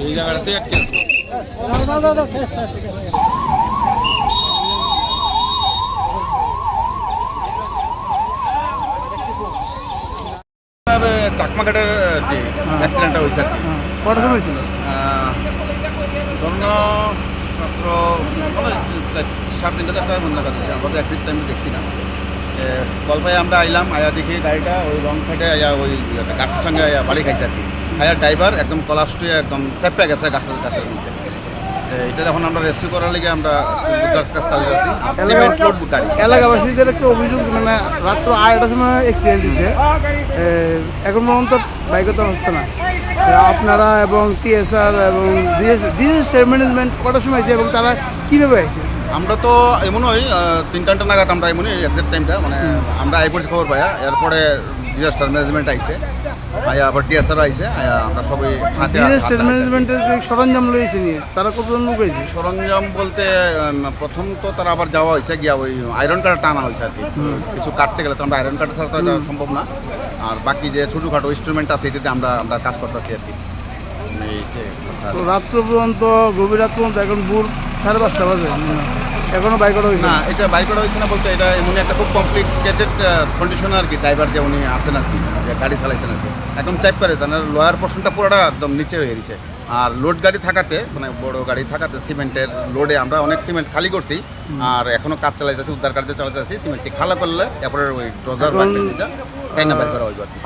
এই জায়গাটাতে আটকে চাকমাঘাটের অ্যাক্সিডেন্টটা হয়েছে আর কি। কটার সময় ছিল? ধরুন মাত্র সাড়ে তিনটা চারটা মনে কাছে আমরা তো অ্যাক্সিডেন্ট টাইমে দেখছি না। এ, আমরা আইলাম আয়া দেখি গাড়িটা ওই রং সাইডে আয়া ওই গাছের সঙ্গে আয়া বাড়ি খাইছে আর কি। আয়ার ড্রাইভার একদম কলাপসটে একদম চেপে গেছে গাছের গাছের মধ্যে। এটা যখন আমরা রেস্কিউ করার লেগে আমরা উদ্ধার কাজ চালিয়ে আছি সিমেন্ট লোড গাড়ি। এলাকাবাসীদের একটা অভিযোগ মানে রাত্র আড়াইটার সময় অ্যাক্সিডেন্ট দিচ্ছে এ, এখন পর্যন্ত বাইকে তো হচ্ছে না। আপনারা এবং টিএসআর এবং ম্যানেজমেন্ট কটার সময় আছে এবং তারা কীভাবে আছে আমরা তো এমন এমনই তিনটা নাগাদ আমরা এমনই এক্সাক্ট টাইমটা মানে আমরা আই পড়ছি খবর পাইয়া এরপরে ডিজাস্টার ম্যানেজমেন্ট আইছে। আয়া আবার ডিএসআর আইছে আয়া আমরা সবাই হাতে হাত ম্যানেজমেন্টের যে সরঞ্জাম রয়েছে নিয়ে তারা কতজন লোক হয়েছে সরঞ্জাম বলতে প্রথম তো তারা আবার যাওয়া হয়েছে গিয়া ওই আয়রন কার্ড টানা হয়েছে আর কি। কিছু কাটতে গেলে তো আমরা আয়রন কার্ড ছাড়া তো এটা সম্ভব না। আর বাকি যে ছোটোখাটো ইনস্ট্রুমেন্ট আছে এটাতে আমরা আমরা কাজ করতেছি আর কি। রাত্র পর্যন্ত গভীর রাত পর্যন্ত এখন ভোর সাড়ে পাঁচটা বাজে। এখনও বাইক করা হয়েছে? না এটা বাইর করা হয়েছে না বলতে এটা এমনি একটা খুব কমপ্লিকেটেড কন্ডিশন আর কি ড্রাইভার যে উনি আছেন আর কি যে গাড়ি চালাইছেন আর কি। একদম চাপ পারে তার লোয়ার পোর্শনটা পুরোটা একদম নিচে হয়ে গেছে। আর লোড গাড়ি থাকাতে মানে বড় গাড়ি থাকাতে সিমেন্টের লোডে আমরা অনেক সিমেন্ট খালি করছি। আর এখনও কাজ চালাইতেছি উদ্ধার কার্য চালাইতেছি সিমেন্টটি খালা করলে তারপরে ওই ড্রজার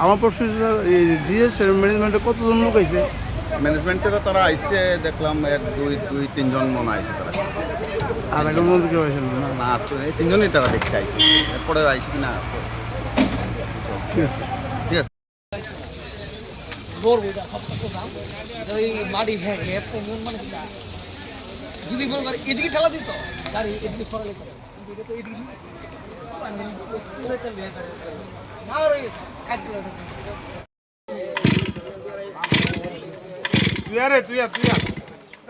আমার প্রশ্ন ডিএসটার ম্যানেজমেন্টে কতজন লোক হয়েছে ম্যানেজমেন্টেরও তারা আইসে দেখলাম এক দুই দুই তিনজন মনে আইসে তারা। আর এখন পর্যন্ত কেউ হয়েছে না। না আর এই তিনজনই তারা দেখছে আইসে এরপরে আইসে কিনা ঠিক আছে। ঠিক আছে। বলব ওই মাটি এমন কি না। যদি এদিকে ঠেলা দিত গাড়ি এদিকে সরালে করে কিন্তু এটা তো এদিকে না। মানে পুরো একটা বিয়ে করে। আমার ওই কাজ করে তুই আরে তুই আর তুই আর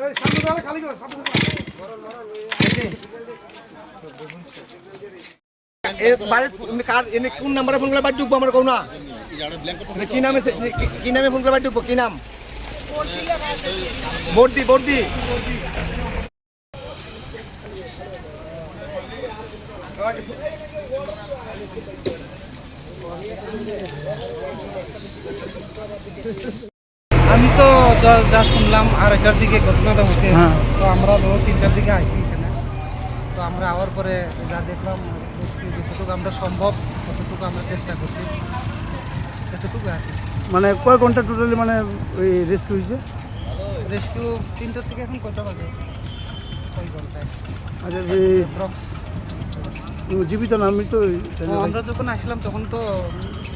এর বাইরে এমনি কার এনে কোন নাম্বারে ফোন করে বাড়ি ঢুকবো আমার কোনা এনে কি নামে কি- কি নামে ফোন করে বাড়ি ঢুকবো? কি নাম? বর্দি বর্দি। যা- যা শুনলাম আড়াইটার দিকে ঘটনাটা হয়েছে। হ্যাঁ। তো আমরা ধরো তিনটার দিকে আসি এখানে। তো আমরা আওয়ার পরে যা দেখলাম যতটুকু আমরা সম্ভব ততটুকু আমরা চেষ্টা করছি। এতটুকু আর কি। মানে কয় ঘণ্টা টোটালি মানে ওই রেস্কিউ হয়েছে? রেস্কিউ তিনটার থেকে এখন কটা বাজে? কয় ঘন্টায়। আচ্ছা জীবিত না মৃত? আমরা যখন আসলাম তখন তো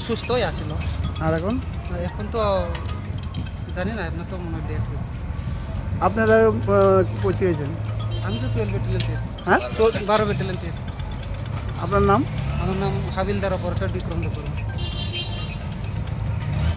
সুস্থই আসিল। আর এখন? আর এখন তো জানি না আপনার তো মনে হয় ডেট হয়েছে। আপনারা পৌঁছে গেছেন আমি তো টুয়েলভ ব্যাটেলিয়ান পেয়েছি হ্যাঁ? তো বারো ব্যাটেলিয়ান পেয়েছি আপনার নাম? আমার নাম হাবিলদার অপারেটর বিক্রম দেববর্মা।